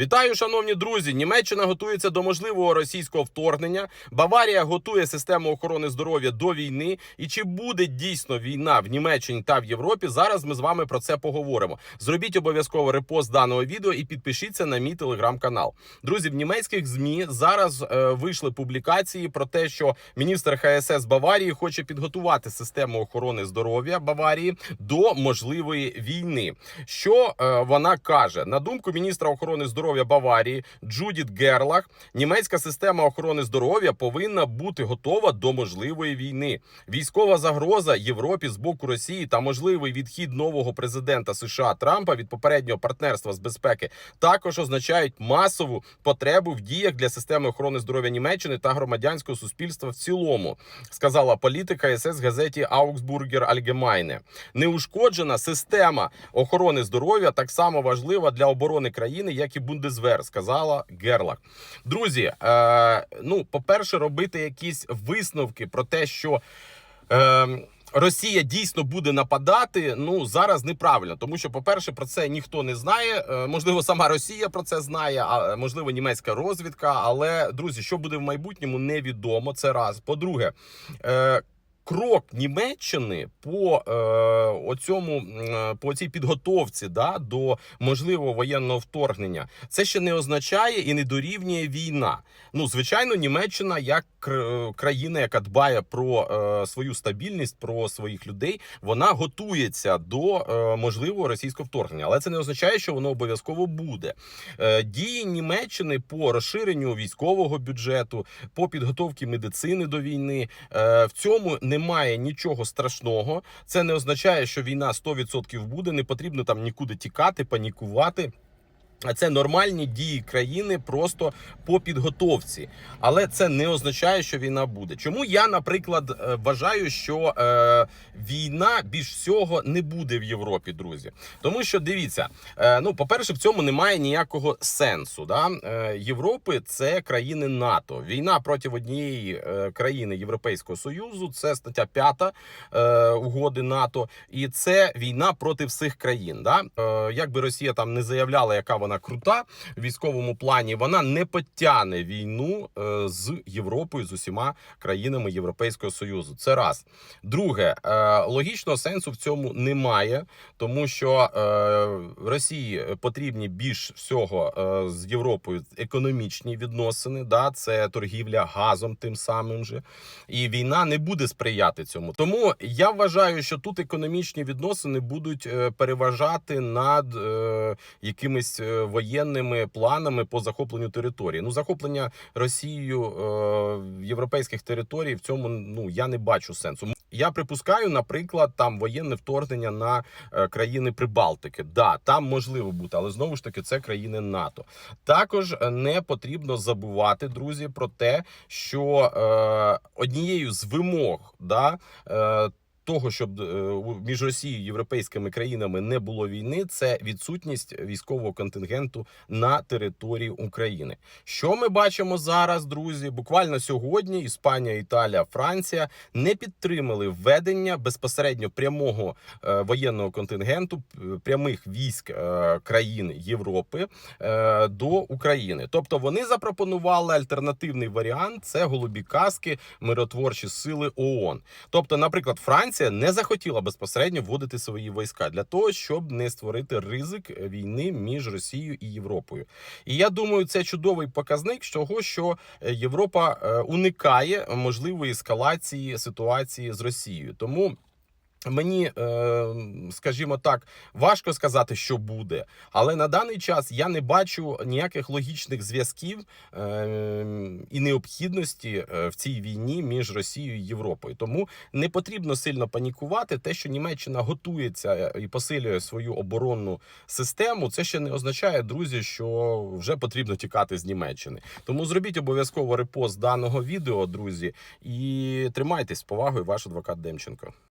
Вітаю, шановні друзі! Німеччина готується до можливого російського вторгнення. Баварія готує систему охорони здоров'я до війни. І чи буде дійсно війна в Німеччині та в Європі? Зараз ми з вами про це поговоримо. Зробіть обов'язково репост даного відео і підпишіться на мій телеграм-канал. Друзі, в німецьких змі зараз е, вийшли публікації про те, що міністр ХСС Баварії хоче підготувати систему охорони здоров'я Баварії до можливої війни. Що е, вона каже на думку міністра охорони здоров'я Баварії Джудіт Герлах, німецька система охорони здоров'я повинна бути готова до можливої війни. Військова загроза Європі з боку Росії та можливий відхід нового президента США Трампа від попереднього партнерства з безпеки також означають масову потребу в діях для системи охорони здоров'я Німеччини та громадянського суспільства в цілому, сказала політика СС газеті Augsburger Allgemeine. Неушкоджена система охорони здоров'я так само важлива для оборони країни, як і Бундесвер, сказала Герлах. Друзі, е, ну, по-перше, робити якісь висновки про те, що. Е, Росія дійсно буде нападати. Ну зараз неправильно, тому що, по-перше, про це ніхто не знає. Е, Можливо, сама Росія про це знає, а можливо, німецька розвідка. Але друзі, що буде в майбутньому, невідомо. Це раз. По-друге, е, крок Німеччини по е, оцьому е, по цій підготовці да, до можливого воєнного вторгнення, це ще не означає і не дорівнює війна. Ну, звичайно, Німеччина, як країна, яка дбає про е, свою стабільність, про своїх людей, вона готується до е, можливого російського вторгнення, але це не означає, що воно обов'язково буде. Е, дії Німеччини по розширенню військового бюджету, по підготовці медицини до війни. Е, в цьому немає нічого страшного. Це не означає, що війна 100% буде. Не потрібно там нікуди тікати, панікувати. А це нормальні дії країни просто по підготовці, але це не означає, що війна буде. Чому я, наприклад, е, вважаю, що е, війна більш всього не буде в Європі, друзі. Тому що дивіться, е, ну по-перше, в цьому немає ніякого сенсу. Да? Е, Європи це країни НАТО. Війна проти однієї е, країни Європейського союзу це стаття 5 е, угоди НАТО, і це війна проти всіх країн. Да? Е, як би Росія там не заявляла, яка вона крута в військовому плані, вона не потягне війну е, з Європою з усіма країнами Європейського союзу. Це раз. Друге, е, логічного сенсу в цьому немає, тому що е, Росії потрібні більш всього з Європою економічні відносини. Да, це торгівля газом, тим самим же, і війна не буде сприяти цьому. Тому я вважаю, що тут економічні відносини будуть переважати над якимись воєнними планами по захопленню території. Ну, захоплення Росією е, європейських територій в цьому ну я не бачу сенсу. Я припускаю, наприклад, там воєнне вторгнення на е, країни Прибалтики. Да, там можливо бути, але знову ж таки це країни НАТО. Також е, не потрібно забувати, друзі, про те, що е, однією з вимог да. Е, того, щоб е, між Росією і європейськими країнами не було війни, це відсутність військового контингенту на території України. Що ми бачимо зараз, друзі? Буквально сьогодні Іспанія, Італія, Франція не підтримали введення безпосередньо прямого е, воєнного контингенту прямих військ е, країн Європи до України. Тобто вони запропонували альтернативний варіант: це голубі каски, миротворчі сили ООН. Тобто, наприклад, Франція не захотіла безпосередньо вводити свої війська для того, щоб не створити ризик війни між Росією і Європою. І я думаю, це чудовий показник того, що е, Європа е, уникає можливої ескалації ситуації з Росією. Тому. Мені, е, скажімо так, важко сказати, що буде, але на даний час я не бачу ніяких логічних зв'язків е, і необхідності е, в цій війні між Росією і Європою. Тому не потрібно сильно панікувати. Те, що Німеччина готується і посилює свою оборонну систему, це ще не означає, друзі, що вже потрібно тікати з Німеччини. Тому зробіть обов'язково репост даного відео, друзі, і тримайтесь повагою, ваш адвокат Демченко.